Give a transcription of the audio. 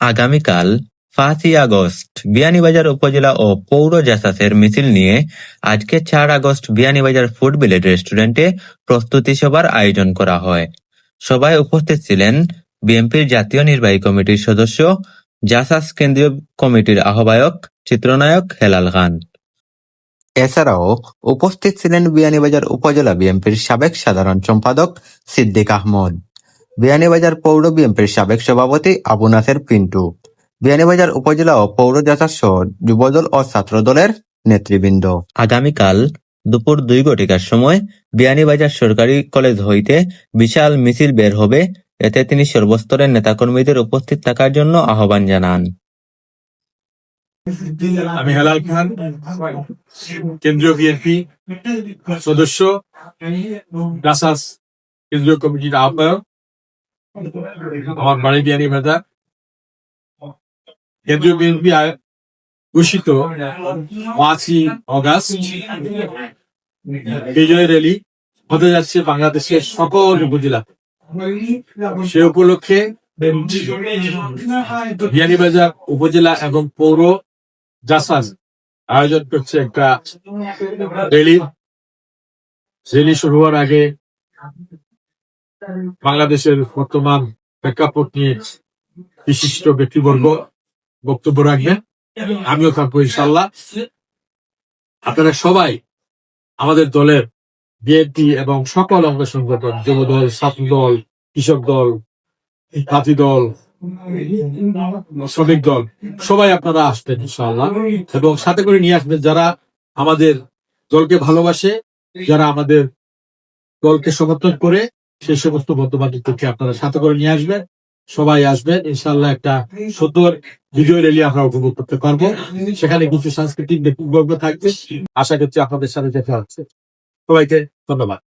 আগামীকাল পাঁচই আগস্ট বিয়ানীবাজার উপজেলা ও পৌর জাসাসের মিছিল নিয়ে আজকে চার আগস্ট বিয়ানীবাজার ফুড ভিলেজ রেস্টুরেন্টে প্রস্তুতি সভার আয়োজন করা হয়। সভায় উপস্থিত ছিলেন বিএনপির জাতীয় নির্বাহী কমিটির সদস্য, জাসাস কেন্দ্রীয় কমিটির আহ্বায়ক, চিত্রনায়ক হেলাল খান। এছাড়াও উপস্থিত ছিলেন বিয়ানীবাজার উপজেলা বিএনপির সাবেক সাধারণ সম্পাদক সিদ্দিক আহমদ। বিয়ানীবাজার পৌর বিএনপির সাবেক সভাপতি আবু নাসের পিন্টু। বিয়ানীবাজার উপজেলা ও পৌর জাসাস যুবদল ও ছাত্রদলের নেতৃবৃন্দ। আগামীকাল দুপুর দুই ঘটিকার সময় বিয়ানীবাজার সরকারি কলেজ হইতে বিশাল মিছিল বের হবে। এতে তিনি সর্বস্তরের নেতাকর্মীদের উপস্থিত থাকার জন্য আহ্বান জানান। আমি হেলাল খান কেন্দ্রীয় বিএনপি সদস্য কেন্দ্রীয় কমিটির আহ্বায়ক। আমার বাড়ি বিয়ানি ভাজা কেন্দ্রীয় বিএনপি ঘোষিত পাঁচই অগাস্ট বিজয় র্যালি হতে যাচ্ছে বাংলাদেশের সকল উপজেলা। সে উপলক্ষে বিয়ানীবাজার উপজেলা এবং পৌর জাসাজ আয়োজন করছে একটা র্যালি। র্যালি শুরু হওয়ার আগে বাংলাদেশের বর্তমান প্রেক্ষাপট নিয়ে বিশিষ্ট ব্যক্তিবর্গ বক্তব্য রাখবেন। আমিও থাকব ইনশাল্লাহ আপনারা সবাই আমাদের দলের বিএনপি এবং সকল অঙ্গ সংগঠন যুব দল ছাত্র দল কৃষক দল জাতি দল, শ্রমিক দল, সবাই আপনারা আসবেন ইনশাল্লাহ এবং সাথে করে নিয়ে আসবেন যারা আমাদের দলকে ভালোবাসে, যারা আমাদের দলকে সমর্থন করে সেই সমস্ত বন্ধুবান্ধবকে আপনারা সাথে করে নিয়ে আসবেন। সবাই আসবেন ইনশাল্লাহ একটা সুন্দর ভিডিও রেলি আমরা উপভোগ করতে পারব। সেখানে কিছু সাংস্কৃতিক ব্যক্তিবর্গ থাকবে। আশা করছি আপনাদের সাথে দেখা হচ্ছে। সবাইকে ধন্যবাদ।